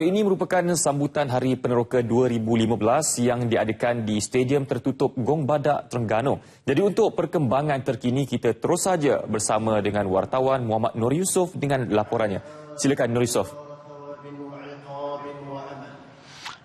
Ini merupakan sambutan Hari Peneroka 2015 yang diadakan di Stadium Tertutup Gong Badak, Terengganu. Jadi untuk perkembangan terkini, kita terus saja bersama dengan wartawan Muhammad Nur Yusof dengan laporannya. Silakan Nur Yusof.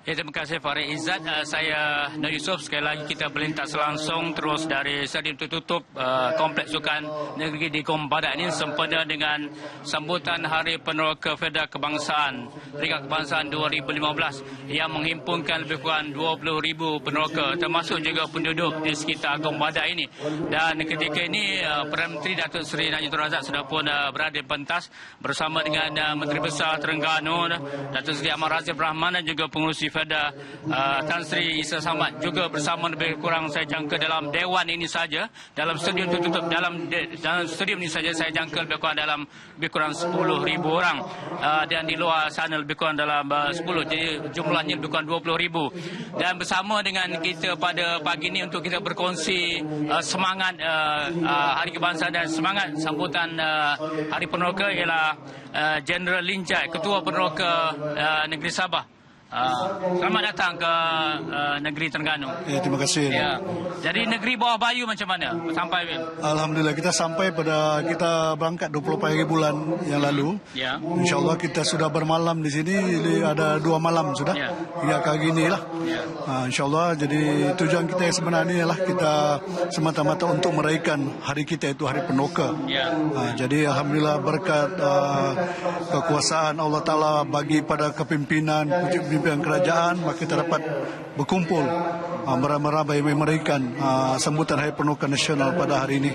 Ya, terima kasih Farid Izzat. Uh, saya Nur Yusof. Sekali lagi kita berlintas langsung terus dari stadium tertutup uh, Kompleks Sukan Negeri di Kombadak ini sempena dengan sambutan Hari Peneroka Federal Kebangsaan Peringkat Kebangsaan 2015 yang menghimpunkan lebih kurang 20,000 peneroka termasuk juga penduduk di sekitar Kombadak ini. Dan ketika ini uh, Perdana Menteri Datuk Seri Najib Razak sudah pun uh, berada di pentas bersama dengan uh, Menteri Besar Terengganu Datuk Seri Ahmad Razif Rahman dan juga pengurusi Feda uh, Tan Sri Isa Samad. Juga bersama lebih kurang saya jangka dalam dewan ini saja. Dalam stadium tertutup dalam de, dalam stadium ini saja saya jangka lebih kurang dalam lebih kurang 10,000 orang. Uh, dan di luar sana lebih kurang dalam uh, 10 jadi jumlahnya lebih kurang 20,000 dan bersama dengan kita pada pagi ini untuk kita berkongsi uh, semangat uh, uh, Hari Kebangsaan dan semangat sambutan uh, Hari Peneroka ialah uh, General Linjai Ketua Peneroka uh, Negeri Sabah Uh, selamat datang ke uh, negeri Terengganu. Ya, terima kasih. Ya. Jadi negeri bawah bayu macam mana sampai Alhamdulillah kita sampai pada kita berangkat 20 pagi bulan yang lalu. Ya. InsyaAllah kita sudah bermalam di sini ada dua malam sudah. Ya. Hingga kali ini lah. Ya. Uh, InsyaAllah jadi tujuan kita yang sebenarnya ialah kita semata-mata untuk meraihkan hari kita itu hari penoka. Ya. Uh, jadi Alhamdulillah berkat uh, kekuasaan Allah Ta'ala bagi pada kepimpinan pimpinan kerajaan maka kita dapat berkumpul uh, meramai-ramai memberikan uh, sambutan Hari Penuka Nasional pada hari ini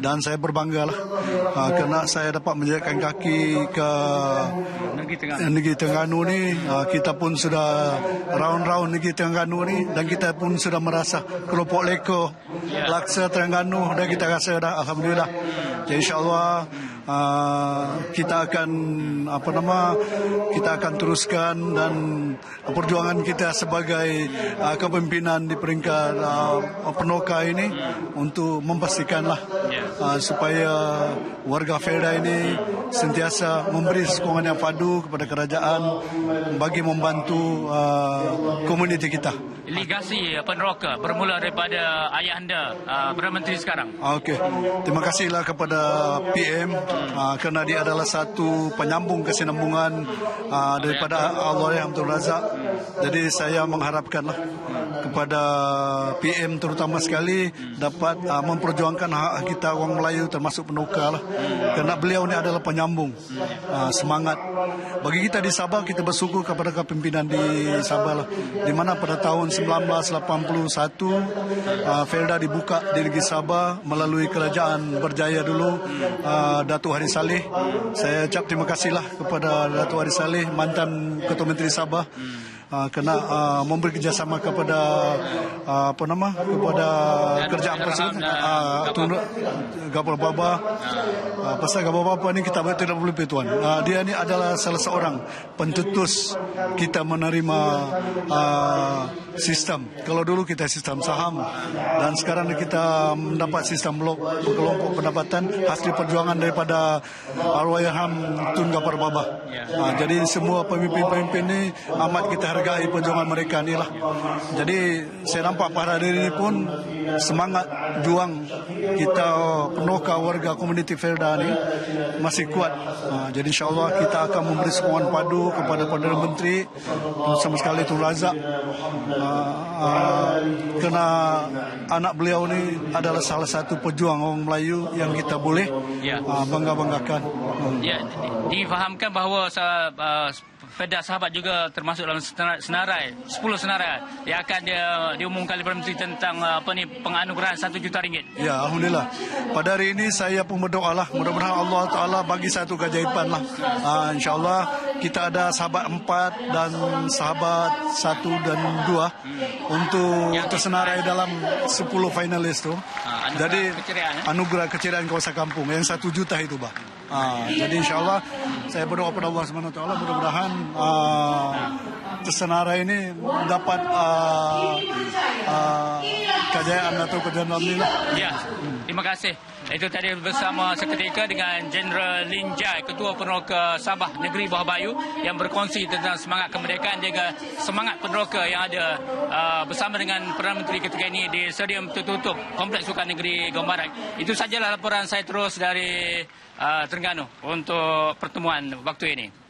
dan saya berbangga lah uh, kerana saya dapat menjajakan kaki ke negeri Terengganu. negeri Terengganu ni uh, kita pun sudah round-round negeri Terengganu ni dan kita pun sudah merasa kelompok leko Ya. laksa Terengganu dan kita rasa dah Alhamdulillah jadi insyaAllah uh, kita akan apa nama kita akan teruskan dan perjuangan kita sebagai uh, kepimpinan di peringkat uh, penoka ini untuk memastikanlah Ya. Uh, supaya warga Felda ini sentiasa memberi sokongan yang padu kepada kerajaan bagi membantu uh, komuniti kita. Legasi peneroka bermula daripada ayah anda uh, Perdana Menteri sekarang. Okey, terima kasihlah kepada PM uh, kerana dia adalah satu penyambung kesinambungan uh, daripada Allah yang Abdul Razak. Jadi saya mengharapkanlah kepada PM terutama sekali dapat uh, memperjuangkan hak kita orang Melayu termasuk penuka lah. Kerana beliau ni adalah penyambung uh, semangat. Bagi kita di Sabah kita bersyukur kepada kepimpinan di Sabah lah. Di mana pada tahun 1981 uh, Felda dibuka di negeri Sabah melalui kerajaan berjaya dulu uh, Datuk Hari Saleh. Saya ucap terima kasihlah kepada Datuk Hari Saleh mantan Ketua Menteri Sabah. Uh, kena uh, memberi kerjasama kepada uh, apa nama kepada kerajaan tersebut uh, tunda Gabal Baba. Uh, pasal Gabal Baba ni kita tidak boleh tuan. Uh, dia ni adalah salah seorang pencetus kita menerima uh, sistem. Kalau dulu kita sistem saham dan sekarang kita mendapat sistem blok kelompok pendapatan hasil perjuangan daripada Arwaham Tun Gapar Baba. Uh, jadi semua pemimpin-pemimpin ni amat kita hargai perjuangan mereka ni lah. Jadi saya nampak pada hari ini pun semangat juang kita penoka warga komuniti Felda ni masih kuat. Ha, jadi insyaAllah kita akan memberi sokongan padu kepada Perdana Menteri sama sekali Tun Razak ha, ha, kerana anak beliau ni adalah salah satu pejuang orang Melayu yang kita boleh Ya. Bangga-banggakan. Ya, di- difahamkan bahawa uh, Feda Sahabat juga termasuk dalam senar- senarai 10 senarai yang akan dia diumumkan oleh Perdana Menteri tentang uh, apa ni penganugerahan 1 juta ringgit. Ya, Alhamdulillah. Pada hari ini saya pun berdoa lah. Mudah-mudahan Allah Ta'ala bagi satu keajaiban lah. Uh, InsyaAllah kita ada sahabat empat dan sahabat satu dan dua untuk Yang tersenarai dalam 10 finalis tu. Ah, anugerah Jadi keceriaan, eh? anugerah keceriaan kawasan kampung yang satu juta itu bah. Uh, jadi insyaAllah saya berdoa kepada Allah SWT mudah-mudahan uh, tersenarai ini dapat uh, uh, kejayaan atau kejayaan Alhamdulillah. Ya, terima kasih. Itu tadi bersama seketika dengan Jeneral Lin Jai, Ketua Peneroka Sabah Negeri Bawah Bayu yang berkongsi tentang semangat kemerdekaan juga semangat peneroka yang ada uh, bersama dengan Perdana Menteri ketika ini di stadium tertutup Kompleks Sukan Negeri Gombarat. Itu sajalah laporan saya terus dari uh, Terengganu untuk pertemuan waktu ini.